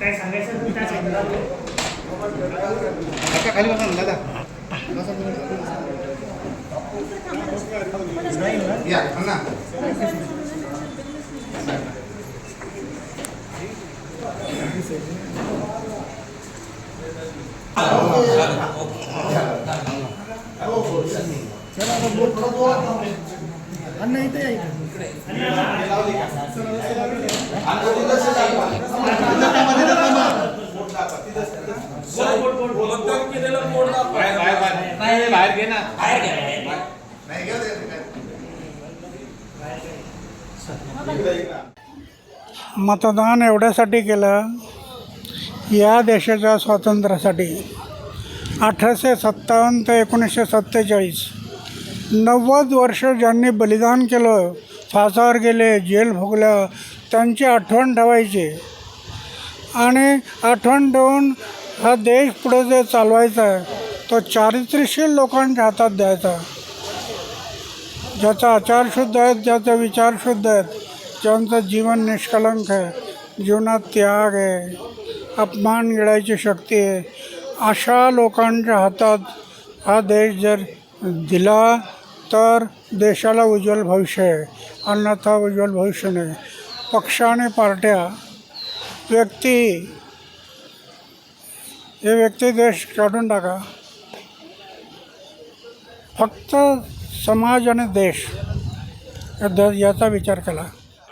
काय सांगायचं तर त्या साईडला खाली बसा ना दादा या ना अन्न इथे या इथे. बाहेर घे ना बाहेर मतदान एवढ्यासाठी केलं या देशाच्या स्वातंत्र्यासाठी. अठराशे सत्तावन्न ते एकोणीसशे सत्तेचाळीस. नव्वद वर्ष ज्यांनी बलिदान केलं फासावर गेले जेल भोगलं त्यांची आठवण ठेवायची. आणि आठवण ठेवून हा देश पुढे जे चालवायचा आहे तो चारित्र्यशील लोकांच्या हातात द्यायचा. ज्याचा आचार शुद्ध आहेत ज्याचे विचार शुद्ध आहेत ज्यांचं जीवन निष्कलंक आहे जीवनात त्याग आहे अपमान गिळायची शक्ती आहे अशा लोकांच्या हातात हा देश जर दिला तर देशाला उज्ज्वल भविष्य आहे. अन्यथा उज्ज्वल भविष्य नाही. पक्ष आणि पार्ट्या व्यक्ती हे व्यक्ती देश काढून टाका. फक्त समाज आणि देश याचा विचार केला.